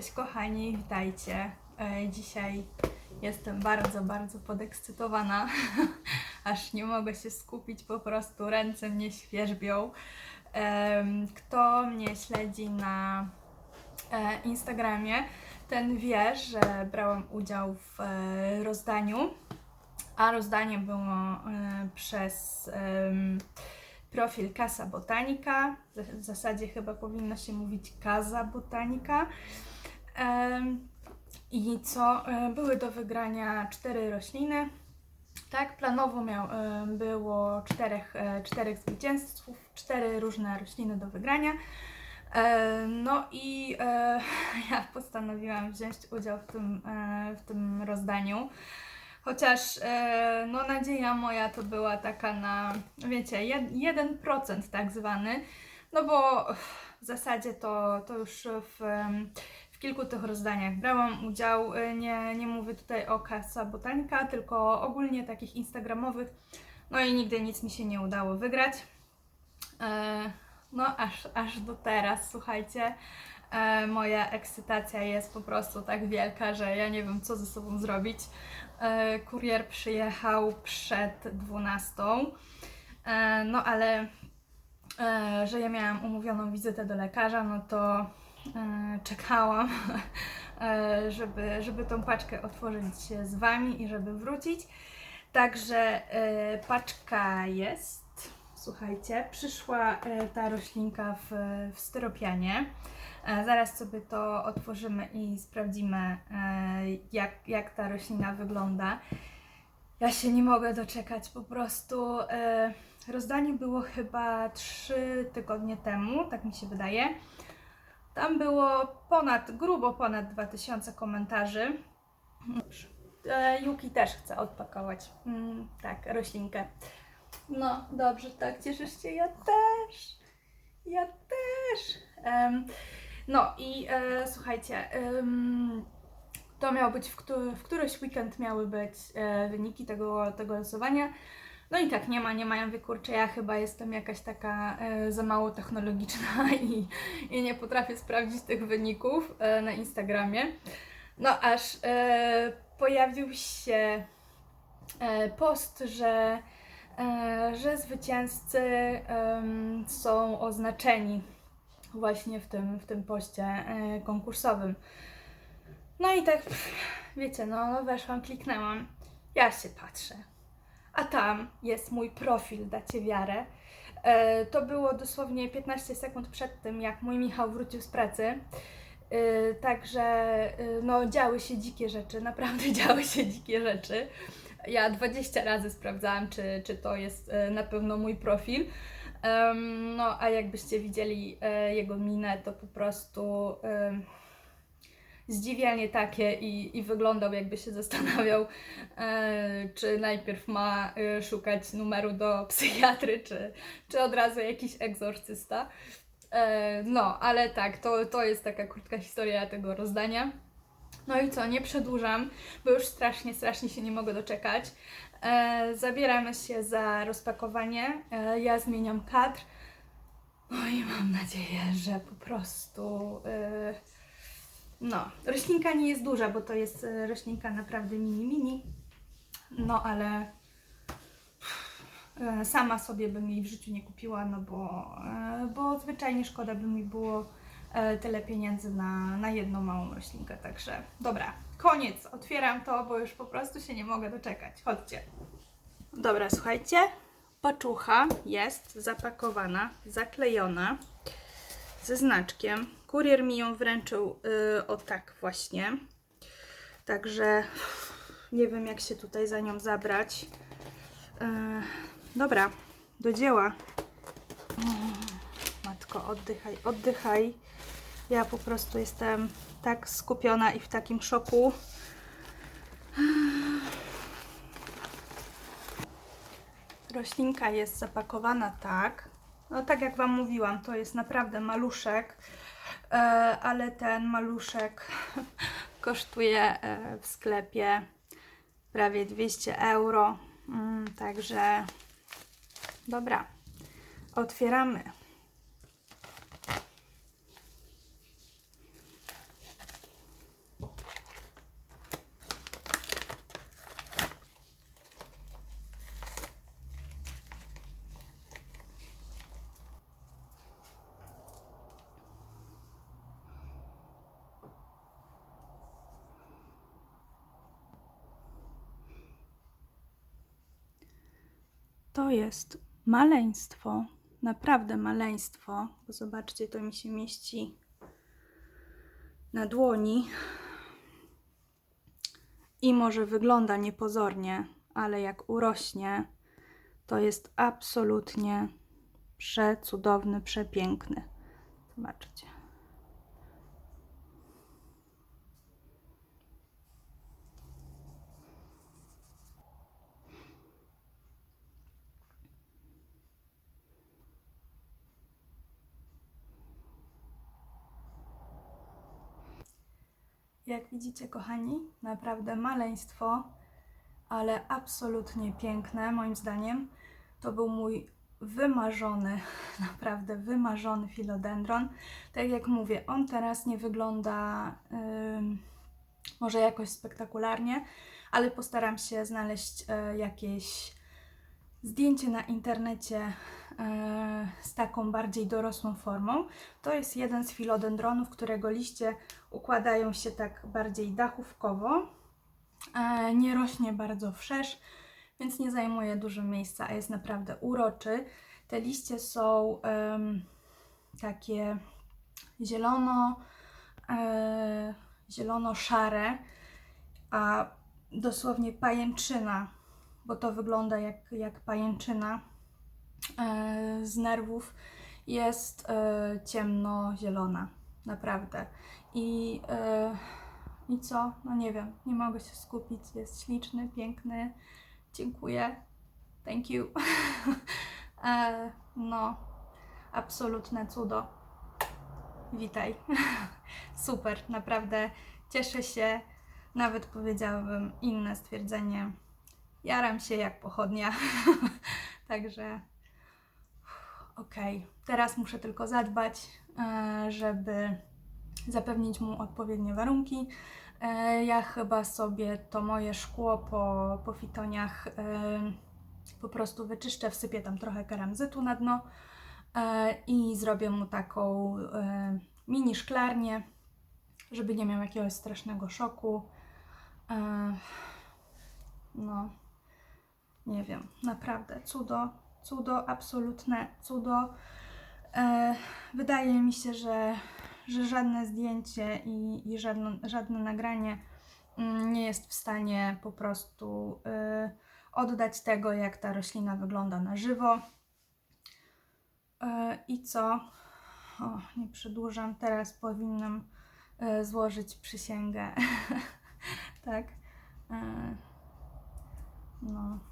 Cześć kochani, witajcie. E, Dzisiaj jestem bardzo, bardzo podekscytowana. Aż nie mogę się skupić, po prostu ręce mnie świerzbią. Kto mnie śledzi na e, Instagramie, ten wie, że brałam udział w e, rozdaniu, a rozdanie było przez profil Casa Botanika. W zasadzie chyba powinno się mówić Casa Botanika. I co? E, Były do wygrania cztery rośliny. Tak, planowo miał, e, było czterech, e, czterech zwycięzców, cztery różne rośliny do wygrania. No i ja postanowiłam wziąć udział w tym, w tym rozdaniu. Chociaż no nadzieja moja to była taka na, wiecie, jed- 1% tak zwany, no bo w zasadzie to, to już w kilku tych rozdaniach brałam udział. E, Nie, nie mówię tutaj o Casa Botanika, tylko ogólnie takich instagramowych. No i nigdy nic mi się nie udało wygrać. E, No aż, aż do teraz, słuchajcie. E, moja ekscytacja jest po prostu tak wielka, że ja nie wiem, co ze sobą zrobić. Kurier przyjechał przed 12. E, no ale, że ja miałam umówioną wizytę do lekarza, no to czekałam, e, żeby, żeby tą paczkę otworzyć z Wami i żeby wrócić. Także e, paczka jest. Słuchajcie, przyszła e, ta roślinka w, w styropianie. E, Zaraz sobie to otworzymy i sprawdzimy, e, jak, jak ta roślina wygląda. Ja się nie mogę doczekać, po prostu e, rozdanie było chyba 3 tygodnie temu, tak mi się wydaje. Tam było ponad, grubo ponad 2000 komentarzy. E, Yuki też chce odpakować, mm, tak, roślinkę. No, dobrze, tak, cieszysz się? Ja też. Ja też. Em, no i e, słuchajcie, em, to miało być, w, któ- w któryś weekend miały być e, wyniki tego, tego losowania. No i tak, nie ma, nie ma. Ja mówię, kurczę, ja chyba jestem jakaś taka e, za mało technologiczna i, i nie potrafię sprawdzić tych wyników e, na Instagramie. No aż e, pojawił się e, post, że, e, że zwycięzcy em, są oznaczeni właśnie w tym, w tym poście e, konkursowym. No i tak, wiecie, no weszłam, kliknęłam, ja się patrzę, a tam jest mój profil, dacie wiarę. E, to było dosłownie 15 sekund przed tym, jak mój Michał wrócił z pracy. E, także e, no działy się dzikie rzeczy, naprawdę działy się dzikie rzeczy. Ja 20 razy sprawdzałam, czy, czy to jest na pewno mój profil. No, a jakbyście widzieli jego minę, to po prostu em, zdziwienie takie i, i wyglądał, jakby się zastanawiał, e, czy najpierw ma e, szukać numeru do psychiatry, czy, czy od razu jakiś egzorcysta. E, no, ale tak, to, to jest taka krótka historia tego rozdania. No i co, nie przedłużam, bo już strasznie, strasznie się nie mogę doczekać. E, zabieramy się za rozpakowanie. E, ja zmieniam kadr. No i mam nadzieję, że po prostu. E, no, roślinka nie jest duża, bo to jest e, roślinka naprawdę mini, mini. No ale e, sama sobie bym jej w życiu nie kupiła, no bo, e, bo zwyczajnie szkoda by mi było tyle pieniędzy na, na jedną małą roślinkę. Także dobra, koniec. Otwieram to, bo już po prostu się nie mogę doczekać. Chodźcie. Dobra, słuchajcie. Paczucha jest zapakowana, zaklejona ze znaczkiem. Kurier mi ją wręczył yy, o tak właśnie. Także nie wiem, jak się tutaj za nią zabrać. Yy, dobra, do dzieła. Mm, Matko, oddychaj, oddychaj. Ja po prostu jestem tak skupiona i w takim szoku. Roślinka jest zapakowana tak. No tak jak Wam mówiłam, to jest naprawdę maluszek, e, ale ten maluszek kosztuje e, w sklepie prawie 200 euro. Mm, Także dobra, otwieramy. To jest maleństwo, naprawdę maleństwo, bo zobaczcie, to mi się mieści na dłoni. I może wygląda niepozornie, ale jak urośnie, to jest absolutnie przecudowny, przepiękny. Zobaczcie. Jak widzicie, kochani, naprawdę maleństwo, ale absolutnie piękne, moim zdaniem. To był mój wymarzony, naprawdę wymarzony filodendron. Tak jak mówię, on teraz nie wygląda ym, może jakoś spektakularnie, ale postaram się znaleźć y, jakieś zdjęcie na internecie e, z taką bardziej dorosłą formą. To jest jeden z filodendronów, którego liście układają się tak bardziej dachówkowo. E, nie rośnie bardzo wszerz, więc nie zajmuje dużo miejsca, a jest naprawdę uroczy. Te liście są em, takie zielono, e, zielono-szare, a dosłownie pajęczyna, bo to wygląda jak, jak pajęczyna e, z nerwów, jest e, ciemno-zielona, naprawdę. I, e, I co? No nie wiem, nie mogę się skupić. Jest śliczny, piękny. Dziękuję. Thank you. no, absolutne cudo. Witaj. Super, naprawdę cieszę się. Nawet powiedziałabym inne stwierdzenie. Jaram się jak pochodnia. Także okej, okay. teraz muszę tylko zadbać, e, żeby zapewnić mu odpowiednie warunki. E, ja chyba sobie to moje szkło po, po fitoniach e, po prostu wyczyszczę, wsypię tam trochę keramzytu na dno i zrobię mu taką mini szklarnię, żeby nie miał jakiegoś strasznego szoku. No, nie wiem, naprawdę cudo, cudo, absolutne cudo. E, wydaje mi się, że, że żadne zdjęcie i, i żadne, żadne nagranie mm, nie jest w stanie po prostu y, oddać tego, jak ta roślina wygląda na żywo. E, I co? O, nie przedłużam. Teraz powinnam y, złożyć przysięgę. tak. E, no.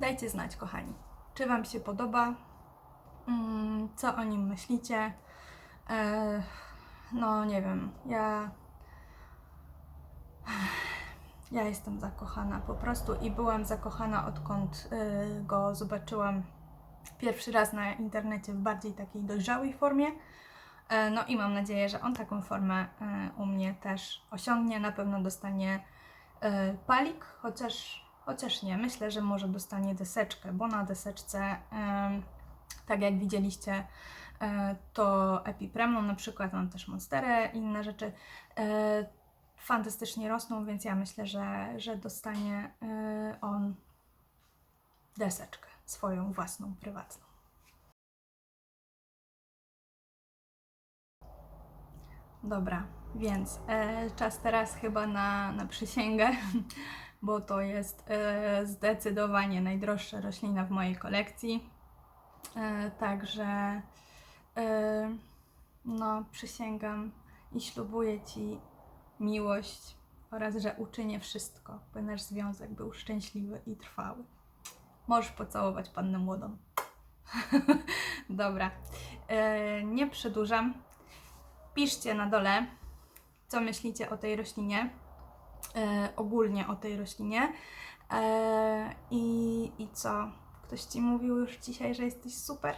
Dajcie znać, kochani, czy Wam się podoba, mm, co o nim myślicie. E, no, nie wiem, ja. Ja jestem zakochana po prostu i byłam zakochana odkąd y, go zobaczyłam pierwszy raz na internecie w bardziej takiej dojrzałej formie. E, no i mam nadzieję, że on taką formę e, u mnie też osiągnie. Na pewno dostanie palik, chociaż Chociaż nie, myślę, że może dostanie deseczkę, bo na deseczce, tak jak widzieliście, e, to Epipremną na przykład, mam też Monsterę i inne rzeczy, e, fantastycznie rosną, więc ja myślę, że, że dostanie e, on deseczkę, swoją własną, prywatną. Dobra, więc e, czas teraz chyba na, na przysięgę. bo to jest e, zdecydowanie najdroższa roślina w mojej kolekcji. E, także e, no, przysięgam i ślubuję Ci miłość oraz, że uczynię wszystko, by nasz związek był szczęśliwy i trwały. Możesz pocałować pannę młodą. Dobra, nie przedłużam. Piszcie na dole, co myślicie o tej roślinie ogólnie o tej roślinie. E, i, I co? Ktoś ci mówił już dzisiaj, że jesteś super?